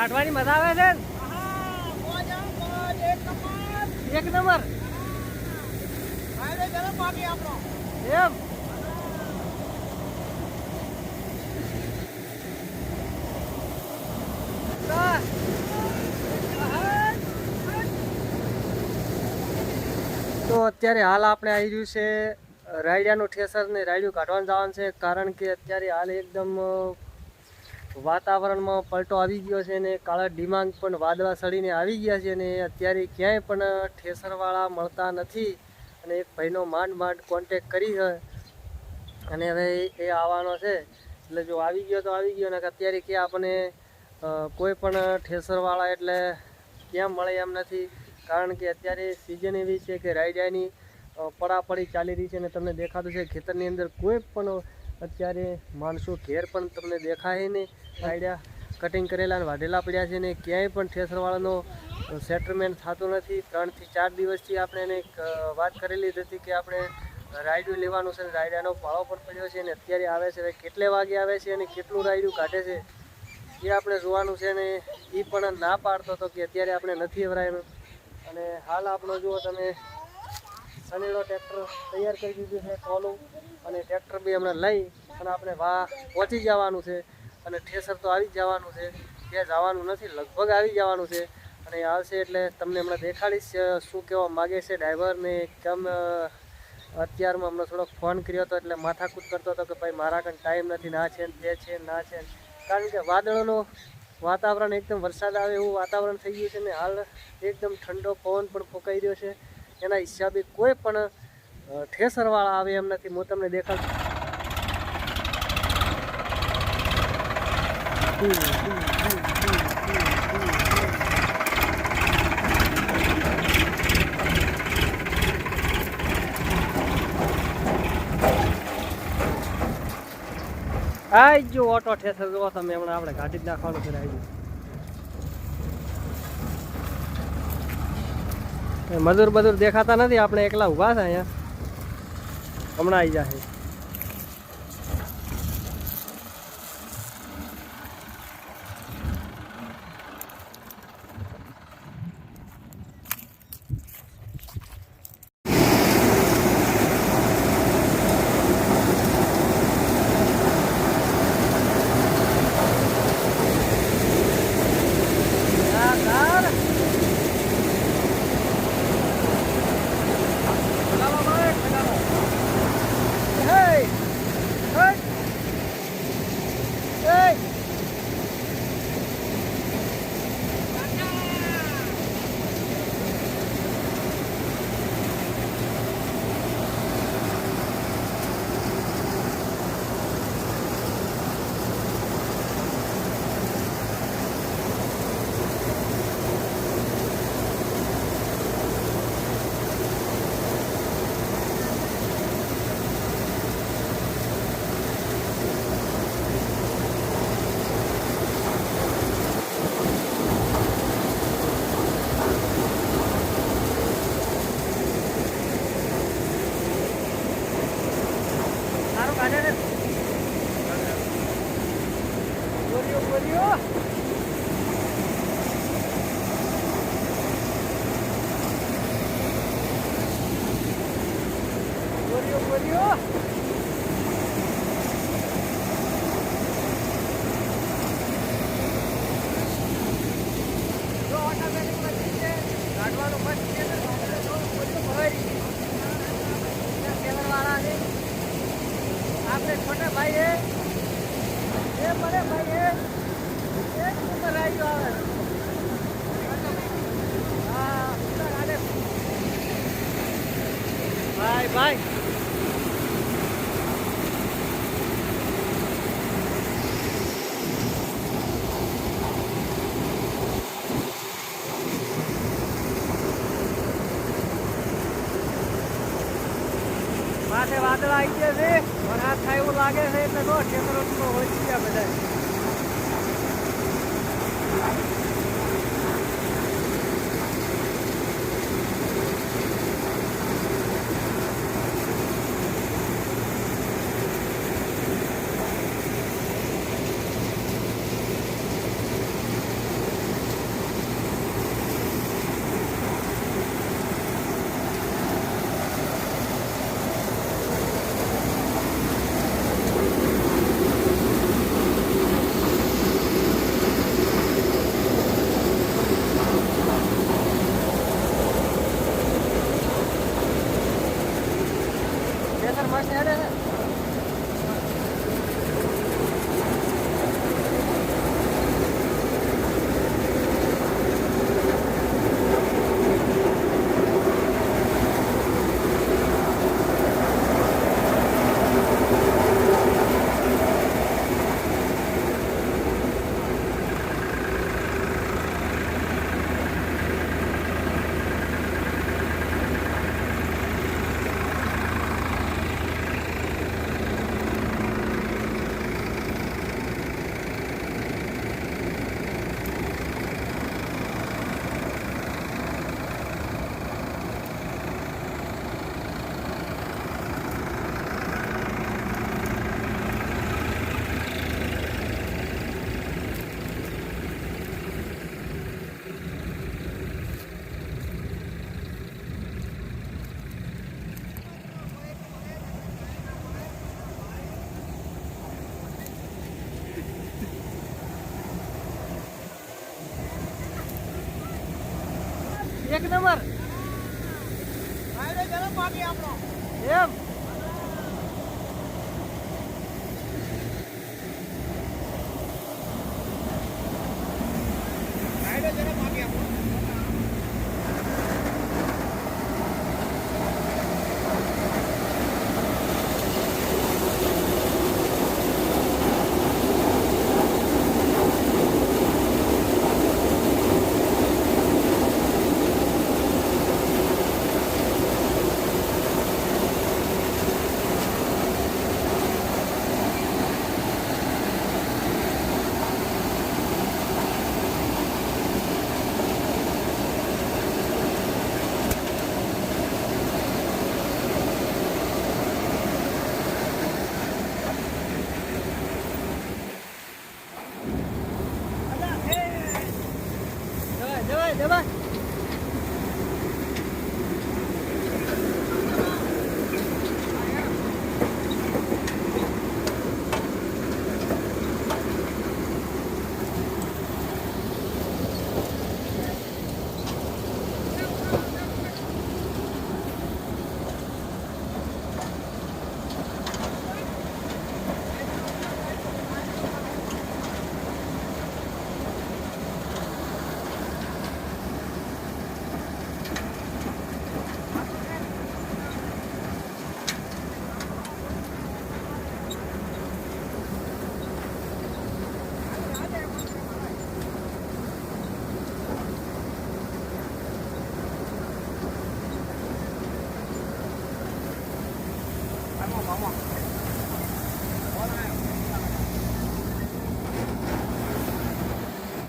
કાઢવાની મજા આવે છે? એક નંબર એમ તો અત્યારે હાલ આપણે આવી રહ્યું છે રાયડિયાનું ઠેસર ને રાયડિયું કાઢવાનું જવાનું છે કારણ કે અત્યારે હાલ એકદમ વાતાવરણમાં પલટો આવી ગયો છે ને કાળા ડિમાંગ પણ વાદળા સડીને આવી ગયા છે ને અત્યારે ક્યાંય પણ ઠેસરવાળા મળતા નથી અને એક ભાઈનો માંડ માંડ કોન્ટેક કરી છે. અને હવે એ આવવાનો છે. એટલે જો આવી ગયો તો આવી ગયો ને અત્યારે કે આપણને કોઈ પણ ઠેસરવાળા એટલે ક્યાં મળે એમ નથી. કારણ કે અત્યારે સિઝન એવી છે કે રાયડાની પડાપડી ચાલી રહી છે અને તમને દેખાતું છે. ખેતરની અંદર કોઈ પણ અત્યારે માણસો ઘેર પણ તમને દેખાય નહીં. આઈડિયા કટિંગ કરેલા અને વાઢેલા પડ્યા છે ને ક્યાંય પણ ઠેસરવાળાનો સેટલમેન્ટ થતું નથી. ત્રણથી ચાર દિવસથી આપણે એને વાત કરેલી હતી કે આપણે રાયડું લેવાનું છે અને રાયડાનો પાળો પણ પડ્યો છે અને અત્યારે આવે છે. કેટલે વાગે આવે છે અને કેટલું રાયડું કાઢે છે એ આપણે જોવાનું છે ને એ પણ ના પાડતો હતો કે અત્યારે આપણે નથી અવરાય અને હાલ આપણો જુઓ તમે સનેડો ટ્રેક્ટર તૈયાર કરી દીધું છે ટોલું અને ટ્રેક્ટર બી હમણાં લઈ અને આપણે વાહ પહોંચી જવાનું છે. અને ઠેસર તો આવી જવાનું છે. ત્યાં જવાનું નથી, લગભગ આવી જવાનું છે. અને આવશે એટલે તમને હમણાં દેખાડીશ શું કહેવા માગે છે ડ્રાઈવરને. કેમ અત્યારમાં હમણાં થોડોક ફોન કર્યો હતો એટલે માથાકૂટ કરતો હતો કે ભાઈ મારા કંઈ ટાઈમ નથી, ના છે તે છે ના છે. કારણ કે વાદળોનો વાતાવરણ એકદમ વરસાદ આવે એવું વાતાવરણ થઈ ગયું છે ને હાલ એકદમ ઠંડો પવન પણ ફૂંકાઈ રહ્યો છે. એના હિસાબે કોઈ પણ ઠેસરવાળા આવે એમ નથી. હું તમને દેખાડું આઈ જો ઓટો ઠેસર. જોવો તમે હમણાં આપણે કાઢી જ નાખવાનું છે આવી. મજૂર બધુર દેખાતા નથી? આપણે એકલા ઊભા છે અહીંયા. હમણાં આવી જશે બોલ્યો બોલ્યો બોલ્યો જો ઓટોમેટિક મશીન છે કાઢવાનું મશીન છે તો આપણે જો બોલ્યો ભરાઈ ગયું કેવરવાળા છે આપણે છોટા ભાઈ હે એ બડે ભાઈ હે એક નંબર આવ્યો આવે હા ઉતાર આને. ભાઈ ભાઈ માથે વાદળ આવી ગયા છે વરસાદ થાય એવું લાગે છે એટલે તો ખેતરો હોય ગયા બધા એક નંબર. એમ?